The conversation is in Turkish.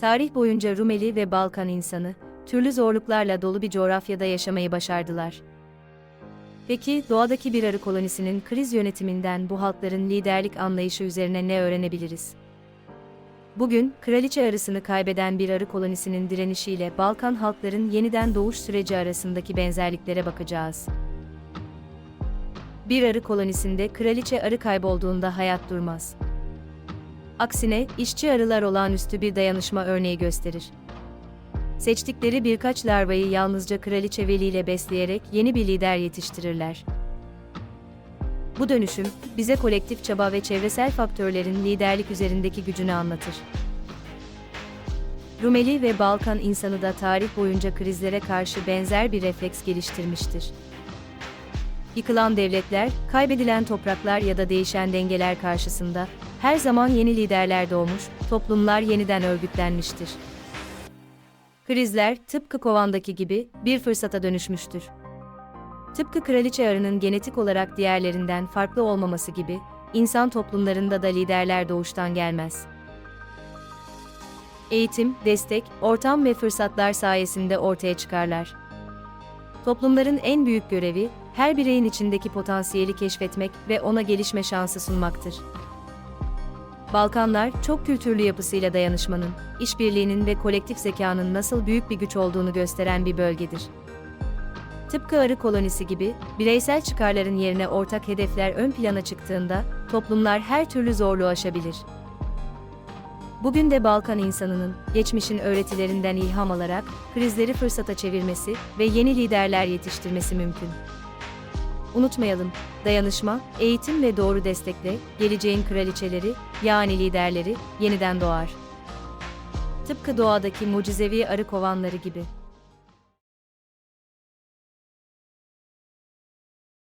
Tarih boyunca Rumeli ve Balkan insanı, türlü zorluklarla dolu bir coğrafyada yaşamayı başardılar. Peki, doğadaki bir arı kolonisinin kriz yönetiminden bu halkların liderlik anlayışı üzerine ne öğrenebiliriz? Bugün, kraliçe arısını kaybeden bir arı kolonisinin direnişiyle Balkan halkların yeniden doğuş süreci arasındaki benzerliklere bakacağız. Bir arı kolonisinde kraliçe arı kaybolduğunda hayat durmaz. Aksine, işçi arılar olağanüstü bir dayanışma örneği gösterir. Seçtikleri birkaç larvayı yalnızca kraliçe Veli ile besleyerek yeni bir lider yetiştirirler. Bu dönüşüm, bize kolektif çaba ve çevresel faktörlerin liderlik üzerindeki gücünü anlatır. Rumeli ve Balkan insanı da tarih boyunca krizlere karşı benzer bir refleks geliştirmiştir. Yıkılan devletler, kaybedilen topraklar ya da değişen dengeler karşısında her zaman yeni liderler doğmuş, toplumlar yeniden örgütlenmiştir. Krizler, tıpkı kovandaki gibi, bir fırsata dönüşmüştür. Tıpkı kraliçe arının genetik olarak diğerlerinden farklı olmaması gibi, insan toplumlarında da liderler doğuştan gelmez. Eğitim, destek, ortam ve fırsatlar sayesinde ortaya çıkarlar. Toplumların en büyük görevi, her bireyin içindeki potansiyeli keşfetmek ve ona gelişme şansı sunmaktır. Balkanlar, çok kültürlü yapısıyla dayanışmanın, işbirliğinin ve kolektif zekanın nasıl büyük bir güç olduğunu gösteren bir bölgedir. Tıpkı arı kolonisi gibi, bireysel çıkarların yerine ortak hedefler ön plana çıktığında, toplumlar her türlü zorluğu aşabilir. Bugün de Balkan insanının, geçmişin öğretilerinden ilham alarak, krizleri fırsata çevirmesi ve yeni liderler yetiştirmesi mümkün. Unutmayalım, dayanışma, eğitim ve doğru destekle, geleceğin kraliçeleri, yani liderleri, yeniden doğar. Tıpkı doğadaki mucizevi arı kovanları gibi.